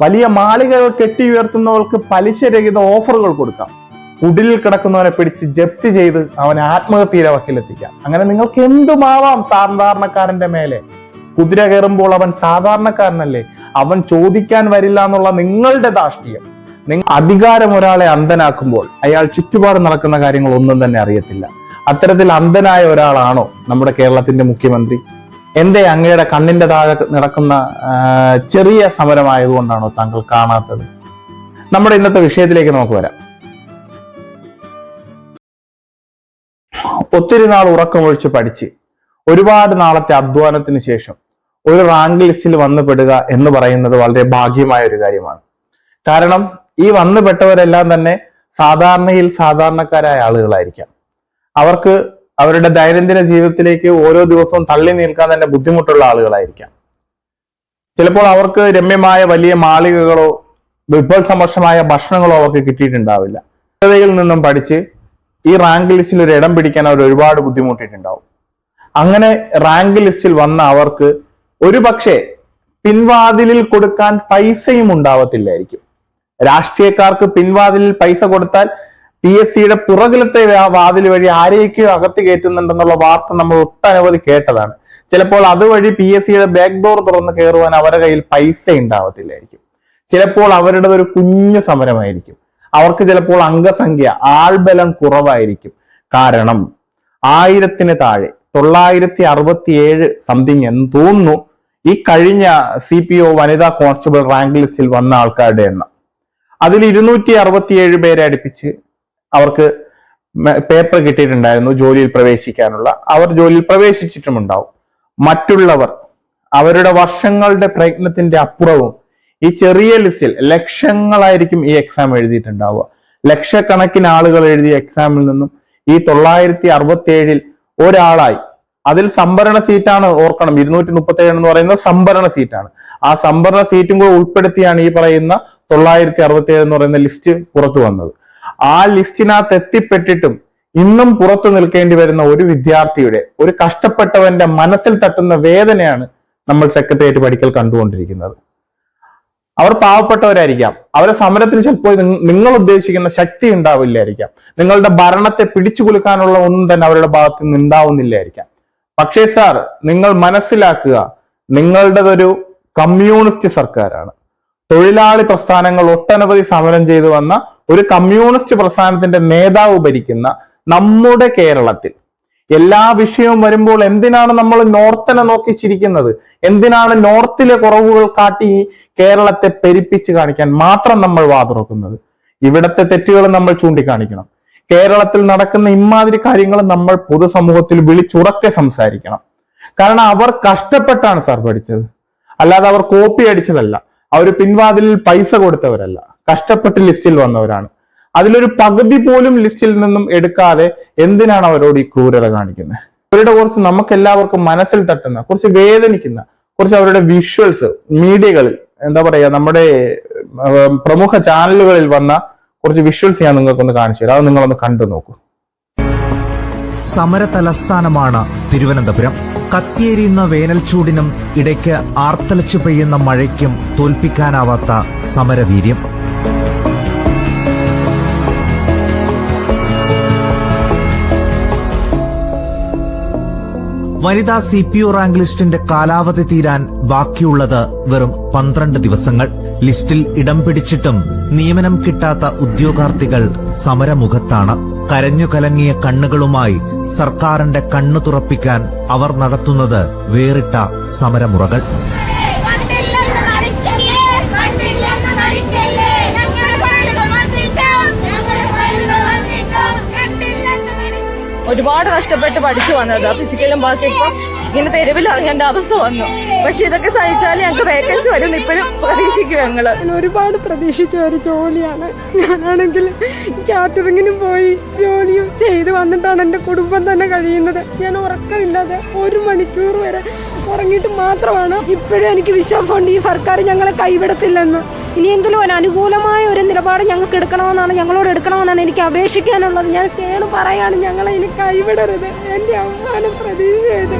വലിയ മാളികകൾ കെട്ടി ഉയർത്തുന്നവർക്ക് പലിശരഹിത ഓഫറുകൾ കൊടുക്കാം. കുടിലിൽ കിടക്കുന്നവനെ പിടിച്ച് ജപ്തി ചെയ്ത് അവനെ ആത്മഹത്യയുടെ വക്കിലെത്തിക്കാം. അങ്ങനെ നിങ്ങൾക്ക് എന്തുമാവാം സാധാരണക്കാരന്റെ മേലെ? കുതിര കയറുമ്പോൾ അവൻ സാധാരണക്കാരനല്ലേ? അവൻ ചോദിക്കാൻ വരില്ല എന്നുള്ള നിങ്ങളുടെ ദാഷ്ട്യം നിങ്ങൾ അധികാരം ഒരാളെ അന്ധനാക്കുമ്പോൾ അയാൾ ചുറ്റുപാട് നടക്കുന്ന കാര്യങ്ങൾ ഒന്നും തന്നെ അറിയത്തില്ല. അത്തരത്തിൽ അന്ധനായ ഒരാളാണോ നമ്മുടെ കേരളത്തിന്റെ മുഖ്യമന്ത്രി? എന്റെ അങ്ങയുടെ കണ്ണിന്റെ താഴെ നടക്കുന്ന ചെറിയ സമരമായതുകൊണ്ടാണോ താങ്കൾ കാണാത്തത്? നമ്മുടെ ഇന്നത്തെ വിഷയത്തിലേക്ക് നമുക്ക് വരാം. ഒത്തിരി നാൾ ഉറക്കമൊഴിച്ച് പഠിച്ച് ഒരുപാട് നാളത്തെ അധ്വാനത്തിന് ശേഷം ഒരു റാങ്ക് ലിസ്റ്റിൽ വന്നുപെടുക എന്ന് പറയുന്നത് വളരെ ഭാഗ്യമായ ഒരു കാര്യമാണ്. കാരണം ഈ വന്നുപെട്ടവരെല്ലാം തന്നെ സാധാരണയിൽ സാധാരണക്കാരായ ആളുകളായിരിക്കാം. അവർക്ക് അവരുടെ ദൈനംദിന ജീവിതത്തിലേക്ക് ഓരോ ദിവസവും തള്ളി നിൽക്കാൻ തന്നെ ബുദ്ധിമുട്ടുള്ള ആളുകളായിരിക്കാം. ചിലപ്പോൾ അവർക്ക് രമ്യമായ വലിയ മാളികകളോ വിഭവസമർഷമായ ഭക്ഷണങ്ങളോ അവർക്ക് കിട്ടിയിട്ടുണ്ടാവില്ല. യിൽ നിന്നും പഠിച്ച് ഈ റാങ്ക് ലിസ്റ്റിൽ ഒരു ഇടം പിടിക്കാൻ അവർ ഒരുപാട് ബുദ്ധിമുട്ടിയിട്ടുണ്ടാവും. അങ്ങനെ റാങ്ക് ലിസ്റ്റിൽ വന്ന അവർക്ക് ഒരു പക്ഷേ പിൻവാതിലിൽ കൊടുക്കാൻ പൈസയും ഉണ്ടാവത്തില്ലായിരിക്കും. രാഷ്ട്രീയക്കാർക്ക് പിൻവാതിലിൽ പൈസ കൊടുത്താൽ പി എസ് സിയുടെ പുറകിലത്തെ വാതിൽ വഴി ആരെയൊക്കെയോ അകത്ത് കയറ്റുന്നുണ്ടെന്നുള്ള വാർത്ത നമ്മൾ ഒട്ടനവധി കേട്ടതാണ്. ചിലപ്പോൾ അതുവഴി പി എസ് സിയുടെ ബാക്ക് ഡോർ തുറന്ന് കയറുവാൻ അവരുടെ കയ്യിൽ പൈസ ഉണ്ടാവത്തില്ലായിരിക്കും. ചിലപ്പോൾ അവരുടെ ഒരു കുഞ്ഞു സമരമായിരിക്കും. അവർക്ക് ചിലപ്പോൾ അംഗസംഖ്യ ആൾബലം കുറവായിരിക്കും. കാരണം ആയിരത്തിന് താഴെ തൊള്ളായിരത്തി അറുപത്തി ഏഴ് സംതിങ് എന്ന് തോന്നുന്നു ഈ കഴിഞ്ഞ സി പി ഒ വനിതാ കോൺസ്റ്റബിൾ റാങ്ക് ലിസ്റ്റിൽ വന്ന ആൾക്കാരുടെ എണ്ണം. അതിൽ ഇരുന്നൂറ്റി അറുപത്തിയേഴ് പേരെ അടുപ്പിച്ച് അവർക്ക് പേപ്പർ കിട്ടിയിട്ടുണ്ടായിരുന്നു ജോലിയിൽ പ്രവേശിക്കാനുള്ള. അവർ ജോലിയിൽ പ്രവേശിച്ചിട്ടുമുണ്ടാവും. മറ്റുള്ളവർ അവരുടെ വർഷങ്ങളുടെ പ്രയത്നത്തിന്റെ അപ്പുറവും ഈ ചെറിയ ലിസ്റ്റിൽ ലക്ഷങ്ങളായിരിക്കും ഈ എക്സാം എഴുതിയിട്ടുണ്ടാവുക. ലക്ഷക്കണക്കിന് ആളുകൾ എഴുതിയ എക്സാമിൽ നിന്നും ഈ തൊള്ളായിരത്തി അറുപത്തി ഏഴിൽ ഒരാളായി. അതിൽ സംഭരണ സീറ്റാണ് ഓർക്കണം. ഇരുന്നൂറ്റി മുപ്പത്തി ഏഴ് എന്ന് പറയുന്നത് സംഭരണ സീറ്റാണ്. ആ സംഭരണ സീറ്റും കൂടെ ഉൾപ്പെടുത്തിയാണ് ഈ പറയുന്ന തൊള്ളായിരത്തി അറുപത്തി ഏഴ് എന്ന് പറയുന്ന ലിസ്റ്റ് പുറത്തു വന്നത്. ആ ലിസ്റ്റിനകത്ത് എത്തിപ്പെട്ടിട്ടും ഇന്നും പുറത്തു നിൽക്കേണ്ടി വരുന്ന ഒരു വിദ്യാർത്ഥിയുടെ ഒരു കഷ്ടപ്പെട്ടവന്റെ മനസ്സിൽ തട്ടുന്ന വേദനയാണ് നമ്മൾ സെക്രട്ടേറിയറ്റ് പഠിക്കൽ കണ്ടുകൊണ്ടിരിക്കുന്നത്. അവർ പാവപ്പെട്ടവരായിരിക്കാം. അവരെ സമരത്തിന് ചിലപ്പോൾ നിങ്ങൾ ഉദ്ദേശിക്കുന്ന ശക്തി ഉണ്ടാവില്ലായിരിക്കാം. നിങ്ങളുടെ ഭരണത്തെ പിടിച്ചു കുലുക്കാനുള്ള ഒന്നും തന്നെ അവരുടെ ഭാഗത്ത് നിന്ന് ഉണ്ടാവുന്നില്ലായിരിക്കാം. പക്ഷേ സാർ നിങ്ങൾ മനസ്സിലാക്കുക നിങ്ങളുടേതൊരു കമ്മ്യൂണിസ്റ്റ് സർക്കാരാണ്. തൊഴിലാളി പ്രസ്ഥാനങ്ങൾ ഒട്ടനവധി സമരം ചെയ്തു വന്ന ഒരു കമ്മ്യൂണിസ്റ്റ് പ്രസ്ഥാനത്തിന്റെ നേതാവ് ഭരിക്കുന്ന നമ്മുടെ കേരളത്തിൽ എല്ലാ വിഷയവും വരുമ്പോൾ എന്തിനാണ് നമ്മൾ നോർത്തിനെ നോക്കി ചിരിക്കുന്നത് എന്തിനാണ് നോർത്തിലെ കുറവുകൾ കാട്ടി കേരളത്തെ പെരിപ്പിച്ച് കാണിക്കാൻ മാത്രം നമ്മൾ വാതുറക്കുന്നത്? ഇവിടത്തെ തെറ്റുകൾ നമ്മൾ ചൂണ്ടിക്കാണിക്കണം. കേരളത്തിൽ നടക്കുന്ന ഇമാതിരി കാര്യങ്ങൾ നമ്മൾ പൊതുസമൂഹത്തിൽ വിളിച്ചുറക്കെ സംസാരിക്കണം. കാരണം അവർ കഷ്ടപ്പെട്ടാണ് സർ പഠിച്ചത്. അല്ലാതെ അവർ കോപ്പി അടിച്ചതല്ല. അവർ പിൻവാതിലിൽ പൈസ കൊടുത്തവരല്ല. കഷ്ടപ്പെട്ട് ലിസ്റ്റിൽ വന്നവരാണ്. അതിലൊരു പകുതി പോലും ലിസ്റ്റിൽ നിന്നും എടുക്കാതെ എന്തിനാണ് അവരോട് ഈ ക്രൂരത കാണിക്കുന്നത്? അവരുടെ കുറച്ച് നമുക്ക് എല്ലാവർക്കും മനസ്സിൽ തട്ടുന്ന കുറച്ച് വേദനിക്കുന്ന കുറച്ച് അവരുടെ വിഷ്വൽസ് മീഡിയകളിൽ എന്താ പറയാ നമ്മുടെ പ്രമുഖ ചാനലുകളിൽ വന്ന കുറച്ച് വിഷ്വൽസ് ഞാൻ നിങ്ങൾക്കൊന്ന് കാണിച്ചു തരാം. അത് നിങ്ങളൊന്ന് കണ്ടു നോക്കൂ. സമര തലസ്ഥാനമാണ് തിരുവനന്തപുരം. കത്തിയേരിയുന്ന വേനൽച്ചൂടിനും ഇടയ്ക്ക് ആർത്തലച്ചു പെയ്യുന്ന മഴയ്ക്കും തോൽപ്പിക്കാനാവാത്ത സമരവീര്യം. വനിതാ സി പി ഒ റാങ്ക് ലിസ്റ്റിന്റെ കാലാവധി തീരാൻ ബാക്കിയുള്ളത് വെറും പന്ത്രണ്ട് ദിവസങ്ങൾ. ലിസ്റ്റിൽ ഇടം പിടിച്ചിട്ടും നിയമനം കിട്ടാത്ത ഉദ്യോഗാർത്ഥികൾ സമരമുഖത്താണ്. കരഞ്ഞു കലങ്ങിയ കണ്ണുകളുമായി സർക്കാരിന്റെ കണ്ണു തുറപ്പിക്കാൻ അവർ നടത്തുന്നത് വേറിട്ട സമരമുറകൾ. ഒരുപാട് കഷ്ടപ്പെട്ട് പഠിച്ചു വന്നത്. ഫിസിക്കലും പാസ് ഇങ്ങനെ തെരുവിൽ ഇറങ്ങേണ്ട അവസ്ഥ വന്നു. പക്ഷെ ഇതൊക്കെ സഹിച്ചാൽ ഞങ്ങൾക്ക് വേക്കൻസി വരും ഇപ്പോഴും പ്രതീക്ഷിക്കും ഞങ്ങൾ. ഒരുപാട് പ്രതീക്ഷിച്ച ഒരു ജോലിയാണ്. ഞാനാണെങ്കിൽ കാറ്ററിങ്ങിനും പോയി ജോലിയും ചെയ്ത് വന്നിട്ടാണ് എന്റെ കുടുംബം തന്നെ കഴിയുന്നത്. ഞാൻ ഉറക്കമില്ലാതെ ഒരു മണിക്കൂർ വരെ ഉറങ്ങിയിട്ട് മാത്രമാണ് ഇപ്പോഴും എനിക്ക് വിശ്വാസമുണ്ട് ഈ സർക്കാർ ഞങ്ങളെ കൈവിടത്തില്ലെന്ന്. ഇനിയെങ്കിലും ഒരു അനുകൂലമായ ഒരു നിലപാട് ഞങ്ങൾക്ക് എടുക്കണമെന്നാണ് ഞങ്ങളോട് എടുക്കണമെന്നാണ് എനിക്ക് അപേക്ഷിക്കാനുള്ളത്. ഞാൻ കേണ് പറയാണ് ഞങ്ങളെ ഇനി കൈവിടരുത്. എന്റെ അവസാനം പ്രതീക്ഷയത്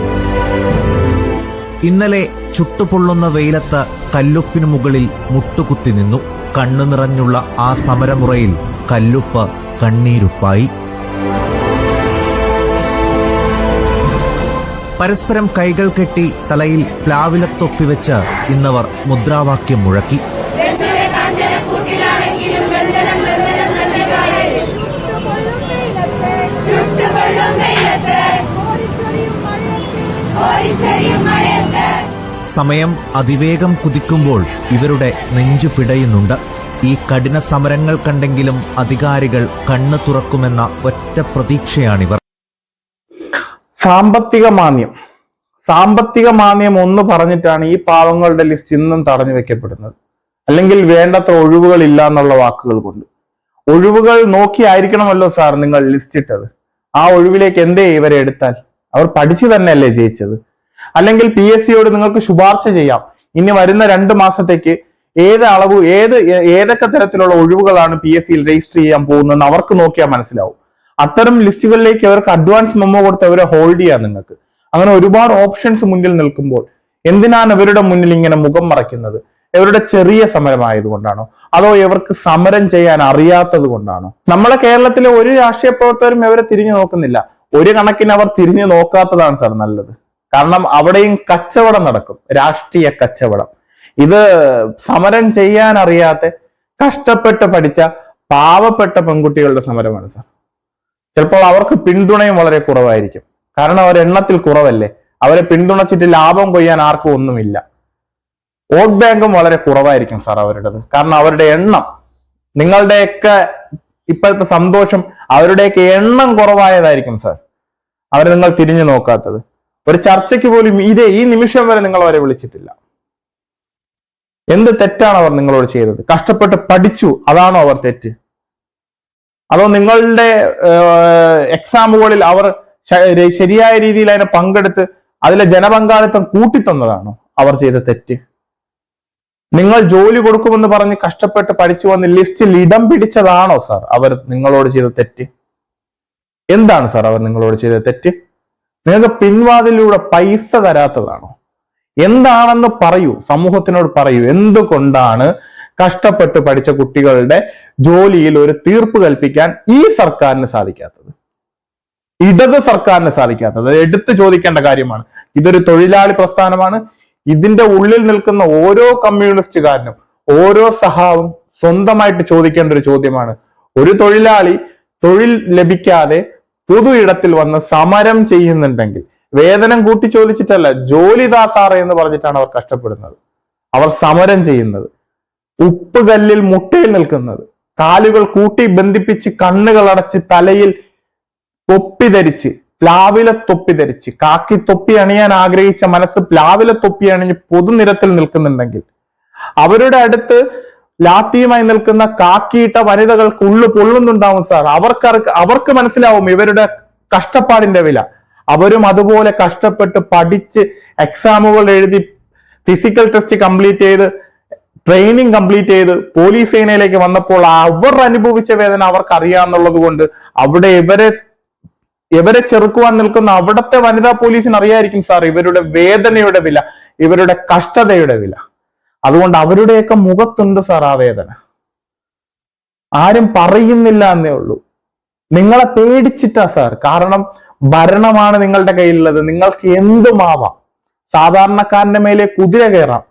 ഇന്നലെ ചുട്ടുപൊള്ളുന്ന വെയിലത്ത് കല്ലുപ്പിനു മുകളിൽ മുട്ടുകുത്തി നിന്നു. കണ്ണു നിറഞ്ഞുള്ള ആ സമരമുറയിൽ കല്ലുപ്പ് കണ്ണീരുപ്പായി. പരസ്പരം കൈകൾ കെട്ടി തലയിൽ പ്ലാവിലത്തൊപ്പിവെച്ച് ഇന്നവർ മുദ്രാവാക്യം മുഴക്കി. സമയം അതിവേഗം കുതിക്കുമ്പോൾ ഇവരുടെ നെഞ്ചു പിടയുന്നുണ്ട്. ഈ കഠിന സമരങ്ങൾ കണ്ടെങ്കിലും അധികാരികൾ കണ്ണു തുറക്കുമെന്ന ഒറ്റ പ്രതീക്ഷയാണിവർ. സാമ്പത്തിക മാന്യം സാമ്പത്തിക മാന്യം ഒന്ന് പറഞ്ഞിട്ടാണ് ഈ പാവങ്ങളുടെ ലിസ്റ്റ് ഇന്നും തടഞ്ഞു വെക്കപ്പെടുന്നത്. അല്ലെങ്കിൽ വേണ്ടത്ര ഒഴിവുകൾ ഇല്ല എന്നുള്ള വാക്കുകൾ കൊണ്ട്. ഒഴിവുകൾ നോക്കിയായിരിക്കണമല്ലോ സാർ നിങ്ങൾ ലിസ്റ്റ് ഇട്ടത്. ആ ഒഴിവിലേക്ക് എന്തേ ഇവരെ എടുത്താൽ? അവർ പഠിച്ചു തന്നെയല്ലേ ജയിച്ചത്? അല്ലെങ്കിൽ പി എസ് സിയോട് നിങ്ങൾക്ക് ശുപാർശ ചെയ്യാം. ഇനി വരുന്ന രണ്ട് മാസത്തേക്ക് ഏത് അളവ് ഏത് ഏതൊക്കെ തരത്തിലുള്ള ഒഴിവുകളാണ് പി എസ് സിയിൽ രജിസ്റ്റർ ചെയ്യാൻ പോകുന്നതെന്ന് അവർക്ക് നോക്കിയാൽ മനസ്സിലാവും. അത്തരം ലിസ്റ്റുകളിലേക്ക് അവർക്ക് അഡ്വാൻസ് മെമ്മോ കൊടുത്ത് അവരെ ഹോൾഡ് ചെയ്യാം നിങ്ങൾക്ക്. അങ്ങനെ ഒരുപാട് ഓപ്ഷൻസ് മുന്നിൽ നിൽക്കുമ്പോൾ എന്തിനാണ് ഇവരുടെ മുന്നിൽ ഇങ്ങനെ മുഖം മറയ്ക്കുന്നത്? ഇവരുടെ ചെറിയ സമരമായതുകൊണ്ടാണോ അതോ ഇവർക്ക് സമരം ചെയ്യാൻ അറിയാത്തത് കൊണ്ടാണോ? നമ്മളെ കേരളത്തിലെ ഒരു രാഷ്ട്രീയ പ്രവർത്തകരും ഇവരെ തിരിഞ്ഞു നോക്കുന്നില്ല. ഒരു കണക്കിന് അവർ തിരിഞ്ഞു നോക്കാത്തതാണ് സാർ നല്ലത്. കാരണം അവിടെയും കച്ചവടം നടക്കും. രാഷ്ട്രീയ കച്ചവടം. ഇത് സമരം ചെയ്യാൻ അറിയാത്ത കഷ്ടപ്പെട്ട് പഠിച്ച പാവപ്പെട്ട പെൺകുട്ടികളുടെ സമരമാണ് സാർ. ചിലപ്പോൾ അവർക്ക് പിന്തുണയും വളരെ കുറവായിരിക്കും. കാരണം അവർ എണ്ണത്തിൽ കുറവല്ലേ? അവരെ പിന്തുണച്ചിട്ട് ലാഭം കൊയ്യാൻ ആർക്കും ഒന്നുമില്ല. വോട്ട് ബാങ്കും വളരെ കുറവായിരിക്കും സാർ അവരുടേത്. കാരണം അവരുടെ എണ്ണം നിങ്ങളുടെയൊക്കെ ഇപ്പോഴത്തെ സന്തോഷം അവരുടെയൊക്കെ എണ്ണം കുറവായതായിരിക്കും സാർ. അവർ നിങ്ങൾ തിരിഞ്ഞു നോക്കാത്തത്. ഒരു ചർച്ചയ്ക്ക് പോലും ഇതേ ഈ നിമിഷം വരെ നിങ്ങൾ അവരെ വിളിച്ചിട്ടില്ല. എന്ത് തെറ്റാണ് അവർ നിങ്ങളോട് ചെയ്തത്? കഷ്ടപ്പെട്ട് പഠിച്ചു. അതാണോ അവർ തെറ്റ്? അതോ നിങ്ങളുടെ എക്സാമുകളിൽ അവർ ശരിയായ രീതിയിൽ അതിനെ പങ്കെടുത്ത് അതിലെ ജനപങ്കാളിത്തം കൂട്ടിത്തന്നതാണോ അവർ ചെയ്ത തെറ്റ്? നിങ്ങൾ ജോലി കൊടുക്കുമെന്ന് പറഞ്ഞ് കഷ്ടപ്പെട്ട് പഠിച്ചു വന്ന് ലിസ്റ്റിൽ ഇടം പിടിച്ചതാണോ സാർ അവർ നിങ്ങളോട് ചെയ്ത തെറ്റ്? എന്താണ് സാർ അവർ നിങ്ങളോട് ചെയ്ത തെറ്റ്? നിങ്ങൾക്ക് പിൻവാതിലൂടെ പൈസ തരാത്തതാണോ? എന്താണെന്ന് പറയൂ സമൂഹത്തിനോട് പറയൂ. എന്തുകൊണ്ടാണ് കഷ്ടപ്പെട്ട് പഠിച്ച കുട്ടികളുടെ ജോലിയിൽ ഒരു തീർപ്പ് കൽപ്പിക്കാൻ ഈ സർക്കാരിന് സാധിക്കാത്തത്? ഇടത് സർക്കാരിന് സാധിക്കാത്തത്. എടുത്തു ചോദിക്കേണ്ട കാര്യമാണ്. ഇതൊരു തൊഴിലാളി പ്രസ്ഥാനമാണ്. ഇതിന്റെ ഉള്ളിൽ നിൽക്കുന്ന ഓരോ കമ്മ്യൂണിസ്റ്റുകാരനും ഓരോ സഹാവും സ്വന്തമായിട്ട് ചോദിക്കേണ്ട ഒരു ചോദ്യമാണ്. ഒരു തൊഴിലാളി തൊഴിൽ ലഭിക്കാതെ പൊതു ഇടത്തിൽ വന്ന് സമരം ചെയ്യുന്നുണ്ടെങ്കിൽ വേതനം കൂട്ടി ചോദിച്ചിട്ടല്ല ജോലിദാസാറ എന്ന് പറഞ്ഞിട്ടാണ് അവർ കഷ്ടപ്പെടുന്നത്. അവർ സമരം ചെയ്യുന്നത്. ഉപ്പ് കല്ലിൽ മുട്ടയിൽ നിൽക്കുന്നത്. കാലുകൾ കൂട്ടി ബന്ധിപ്പിച്ച് കണ്ണുകൾ അടച്ച് തലയിൽ തൊപ്പി ധരിച്ച് പ്ലാവില തൊപ്പി ധരിച്ച് കാക്കി തൊപ്പി അണിയാൻ ആഗ്രഹിച്ച മനസ്സ് പ്ലാവില തൊപ്പി അണിഞ്ഞ് പൊതുനിരത്തിൽ നിൽക്കുന്നുണ്ടെങ്കിൽ അവരുടെ അടുത്ത് ലാത്തിയുമായി നിൽക്കുന്ന കാക്കിയിട്ട വനിതകൾക്ക് ഉള്ളു പൊള്ളുന്നുണ്ടാവും സാർ അവർക്ക് അവർക്ക് മനസ്സിലാവും ഇവരുടെ കഷ്ടപ്പാടിന്റെ വില. അവരും അതുപോലെ കഷ്ടപ്പെട്ട് പഠിച്ച് എക്സാമുകൾ എഴുതി ഫിസിക്കൽ ടെസ്റ്റ് കംപ്ലീറ്റ് ചെയ്ത് ട്രെയിനിങ് കംപ്ലീറ്റ് ചെയ്ത് പോലീസ് സേനയിലേക്ക് വന്നപ്പോൾ അവർ അനുഭവിച്ച വേദന അവർക്ക് അറിയാന്നുള്ളത് കൊണ്ട് അവിടെ ഇവരെ ഇവരെ ചെറുക്കുവാൻ നിൽക്കുന്ന അവിടത്തെ വനിതാ പോലീസിന് അറിയായിരിക്കും സാർ ഇവരുടെ വേദനയുടെ വില ഇവരുടെ കഷ്ടതയുടെ വില. അതുകൊണ്ട് അവരുടെയൊക്കെ മുഖത്തുണ്ട് സാർ ആ വേദന. ആരും പറയുന്നില്ല എന്നേ ഉള്ളൂ. നിങ്ങളെ പേടിച്ചിട്ടാ സാർ. കാരണം ഭരണമാണ് നിങ്ങളുടെ കയ്യിലുള്ളത്. നിങ്ങൾക്ക് എന്തുമാവാം? സാധാരണക്കാരന്റെ മേലെ കുതിര കയറാം.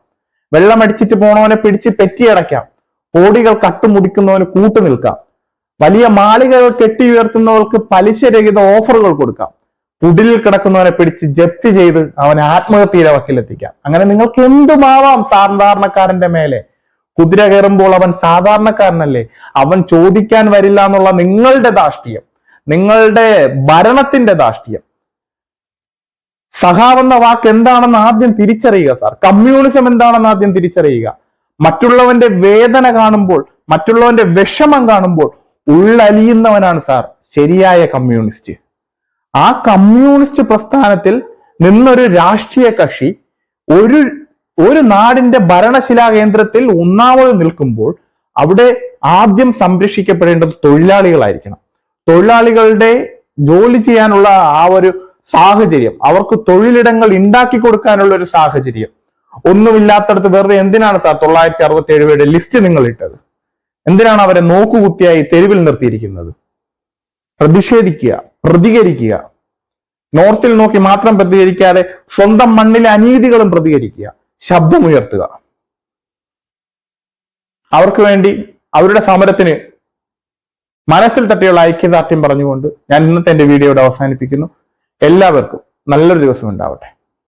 വെള്ളമടിച്ചിട്ട് പോണവനെ പിടിച്ച് പെറ്റിയടയ്ക്കാം കോടികൾ കട്ടുമുടിക്കുന്നവന് കൂട്ടു നിൽക്കാം. വലിയ മാളികകൾ കെട്ടി ഉയർത്തുന്നവർക്ക് പലിശരഹിത ഓഫറുകൾ കൊടുക്കാം. കുടിലിൽ കിടക്കുന്നവനെ പിടിച്ച് ജപ്തി ചെയ്ത് അവനെ ആത്മഹത്യയുടെ വക്കിലെത്തിക്കാം. അങ്ങനെ നിങ്ങൾക്ക് എന്തുമാവാം സാധാരണക്കാരന്റെ മേലെ? കുതിര കയറുമ്പോൾ അവൻ സാധാരണക്കാരനല്ലേ? അവൻ ചോദിക്കാൻ വരില്ല എന്നുള്ള നിങ്ങളുടെ ദാഷ്ട്യം നിങ്ങളുടെ ഭരണത്തിന്റെ ദാഷ്ട്യം സഹാവെന്ന വാക്ക് എന്താണെന്ന് ആദ്യം തിരിച്ചറിയുക സാർ കമ്മ്യൂണിസം എന്താണെന്ന് ആദ്യം തിരിച്ചറിയുക. മറ്റുള്ളവന്റെ വേദന കാണുമ്പോൾ മറ്റുള്ളവന്റെ വിഷമം കാണുമ്പോൾ ഉള്ളലിയുന്നവനാണ് സാർ ശരിയായ കമ്മ്യൂണിസ്റ്റ് ആ കമ്മ്യൂണിസ്റ്റ് പ്രസ്ഥാനത്തിൽ നിന്നൊരു രാഷ്ട്രീയ കക്ഷി ഒരു ഒരു നാടിന്റെ ഭരണശിലാ കേന്ദ്രത്തിൽ ഒന്നാമത് നിൽക്കുമ്പോൾ അവിടെ ആദ്യം സംരക്ഷിക്കപ്പെടേണ്ടത് തൊഴിലാളികളായിരിക്കണം. തൊഴിലാളികളുടെ ജോലി ചെയ്യാനുള്ള ആ ഒരു സാഹചര്യം അവർക്ക് തൊഴിലിടങ്ങൾ ഉണ്ടാക്കി കൊടുക്കാനുള്ള ഒരു സാഹചര്യം ഒന്നുമില്ലാത്തടത്ത് വെറുതെ എന്തിനാണ് സാർ തൊള്ളായിരത്തി അറുപത്തി ഏഴ് പേരുടെ ലിസ്റ്റ് നിങ്ങൾ ഇട്ടത്? എന്തിനാണ് അവരെ നോക്കുകുത്തിയായി തെരുവിൽ നിർത്തിയിരിക്കുന്നത്? പ്രതിഷേധിക്കുക പ്രതികരിക്കുക. നോർത്തിൽ നോക്കി മാത്രം പ്രതികരിക്കാതെ സ്വന്തം മണ്ണിലെ അനീതികളും പ്രതികരിക്കുക. ശബ്ദമുയർത്തുക. അവർക്ക് വേണ്ടി അവരുടെ സമരത്തിന് മനസ്സിൽ തട്ടിയുള്ള ഐക്യദാർഢ്യം പറഞ്ഞുകൊണ്ട് ഞാൻ ഇന്നത്തെ എന്റെ വീഡിയോയുടെ അവസാനിപ്പിക്കുന്നു. എല്ലാവർക്കും നല്ലൊരു ദിവസം ഉണ്ടാവട്ടെ.